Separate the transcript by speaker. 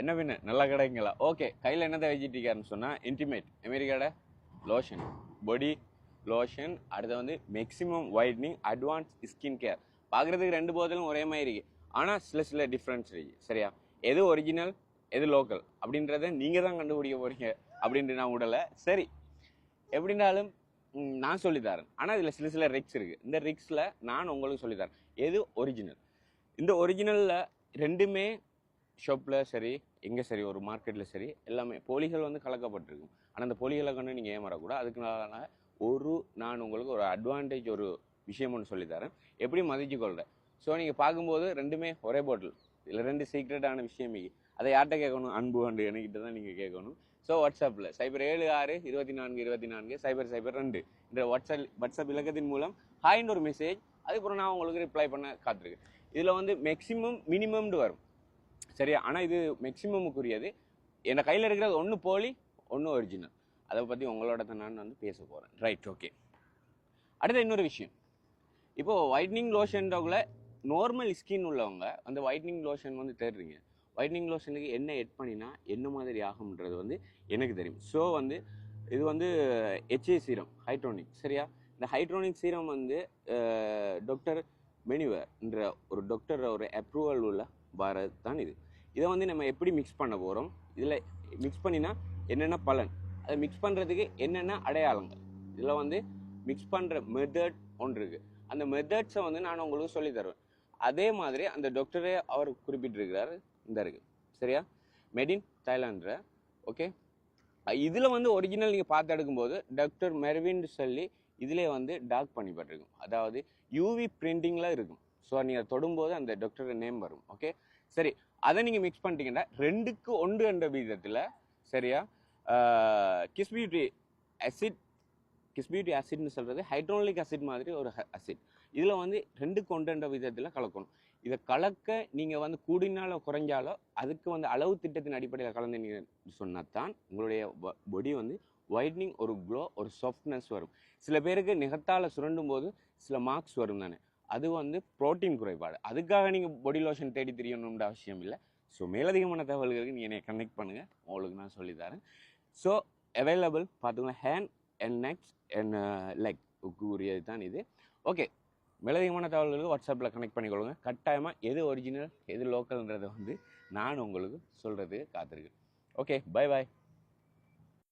Speaker 1: என்ன பின்ன? நல்லா கிடைக்குங்களா ஓகே கையில் என்ன வச்சுட்டு இருக்காருன்னு சொன்னால் இன்டிமேட் அமெரிக்காட? லோஷன் பொடி லோஷன் அடுத்து வந்து maximum whitening advance skin care பார்க்குறதுக்கு ரெண்டு போதிலும் ஒரே மாதிரி இருக்குது ஆனால் சில சில டிஃப்ரென்ஸ் இருக்குது சரியா? எது ஒரிஜினல் எது லோக்கல் அப்படின்றத நீங்கள் தான் கண்டுபிடிக்க போகிறீங்க அப்படின்ட்டு நான் விடலை. சரி. எப்படின்னாலும் நான் சொல்லித்தரேன். ஆனால் இதில் சில சில ரிக்ஸ் இருக்குது இந்த ரிக்ஸில் நான் உங்களுக்கு சொல்லித்தரேன். எது ஒரிஜினல் இந்த ஒரிஜினலில் ரெண்டுமே ஷாப்பில் சரி எங்கே சரி ஒரு மார்க்கெட்டில் சரி எல்லாமே போலிகள் வந்து கலக்கப்பட்டிருக்கும். ஆனால் அந்த போலிகளை கொண்டு நீங்கள் ஏமாறக்கூடாது. அதுக்குனால ஒரு நான் உங்களுக்கு ஒரு அட்வான்டேஜ் ஒரு விஷயம் ஒன்று சொல்லித்தரேன் எப்படி மதிச்சு கொள்கிறேன் ஸோ நீங்கள் பார்க்கும்போது ரெண்டுமே ஒரே பாட்டில் இதில் ரெண்டு சீக்ரெட்டான விஷயம் அதை யார்கிட்ட கேட்கணும்? அன்பு அண்டு என்கிட்ட தான் நீங்கள் கேட்கணும். ஸோ வாட்ஸ்அப்பில் சைபர் ஏழு ஆறு இருபத்தி நான்கு இருபத்தி நான்கு சைபர் சைபர் ரெண்டு இந்த வாட்ஸ்அப் வாட்ஸ்அப் இலக்கத்தின் மூலம் ஹாய்னு ஒரு மெசேஜ் அதுக்கப்புறம் நான் உங்களுக்கு ரிப்ளை பண்ண காத்திருக்கேன். இதில் வந்து மேக்ஸிமம் மினிமம்னு வரும். சரியா? ஆனால் இது மேக்ஸிமமுக்குரியது என் கையில் இருக்கிறது ஒன்று போலி ஒன்று ஒரிஜினல் அதை பற்றி உங்களோட தான் நான் வந்து பேச போகிறேன் ரைட் ஓகே அடுத்த இன்னொரு விஷயம். இப்போது ஒயிட்னிங் லோஷன்றவங்கள நார்மல் ஸ்கின் உள்ளவங்க அந்த ஒயிட்னிங் லோஷன் வந்து தேடுறீங்க. ஒயிட்னிங் லோஷனுக்கு என்ன எட் பண்ணினா என்ன மாதிரி ஆகும்ன்றது வந்து எனக்கு தெரியும். ஸோ வந்து இது வந்து ஹெச்ஏ சீரம் ஹைட்ரோனிக் சரியா? இந்த ஹைட்ரோனிக் சீரம் வந்து டாக்டர் மெனிவர்ன்ற ஒரு டாக்டர் ஒரு அப்ரூவல் உள்ள பாரத் தான் இது இதை வந்து நம்ம எப்படி மிக்ஸ் பண்ண போகிறோம் இதில் மிக்ஸ் பண்ணினா என்னென்ன பலன்? அதை மிக்ஸ் பண்ணுறதுக்கு என்னென்ன அடையாளங்கள்? இதில் வந்து மிக்ஸ் பண்ணுற மெத்தட் ஒன்று இருக்குது அந்த மெத்தட்ஸை வந்து நான் உங்களுக்கு சொல்லித் தருவேன். அதே மாதிரி அந்த டாக்டரே அவர் குறிப்பிட்டிருக்கிறார். இந்த இருக்கு. சரியா? மெடின் தாய்லாந்தில் ஓகே இதில் வந்து ஒரிஜினல் நீங்கள் பார்த்து எடுக்கும்போது டாக்டர் மெர்வின்னு சொல்லி இதிலே வந்து டாக் பண்ணிப்பட்டிருக்கும் அதாவது யூவி பிரிண்டிங்கில் இருக்கும். ஸோ நீங்கள் தொடும்போது அந்த டாக்டர் நேம் வரும். ஓகே சரி அதை நீங்கள் மிக்ஸ் பண்ணிட்டீங்கன்னா ரெண்டுக்கு ஒன்று என்ற விதத்தில் சரியா? Kiss beauty acid kiss beauty ஆசிட்னு சொல்கிறது ஹைட்ரோனிக் அசிட் மாதிரி ஒரு அசிட் இதில் வந்து ரெண்டுக்கு ஒன்று என்ற விதத்தில் கலக்கணும். இதை கலக்க நீங்கள் வந்து கூடினாலோ குறைஞ்சாலோ அதுக்கு வந்து அளவு திட்டத்தின் அடிப்படையில் கலந்து நீங்கள் சொன்னால் தான் உங்களுடைய பொடி வந்து ஒயிட்னிங் ஒரு க்ளோ ஒரு சாஃப்ட்னஸ் வரும். சில பேருக்கு நிகத்தால் சுரண்டும் போது சில மார்க்ஸ் வரும் தானே. அது வந்து புரோட்டீன் குறைபாடு. அதுக்காக நீங்கள் பொடி லோஷன் தேடி தெரியணும்ன்ற அவசியம் இல்லை. ஸோ மேலதிகமான தகவல்களுக்கு நீங்கள் என்னை கனெக்ட் பண்ணுங்கள் உங்களுக்கு நான் சொல்லித்தரேன் ஸோ அவைலபிள் பார்த்தீங்கன்னா hand and neck uh, and leg உரியது தான் இது. ஓகே மேலதிகமான தகவல்களுக்கு வாட்ஸ்அப்பில் கனெக்ட் பண்ணிக்கொள்ளுங்க. கட்டாயமாக எது ஒரிஜினல் எது லோக்கல்ன்றதை வந்து நான் உங்களுக்கு சொல்கிறதுக்கு காத்திருக்கேன். Okay bye bye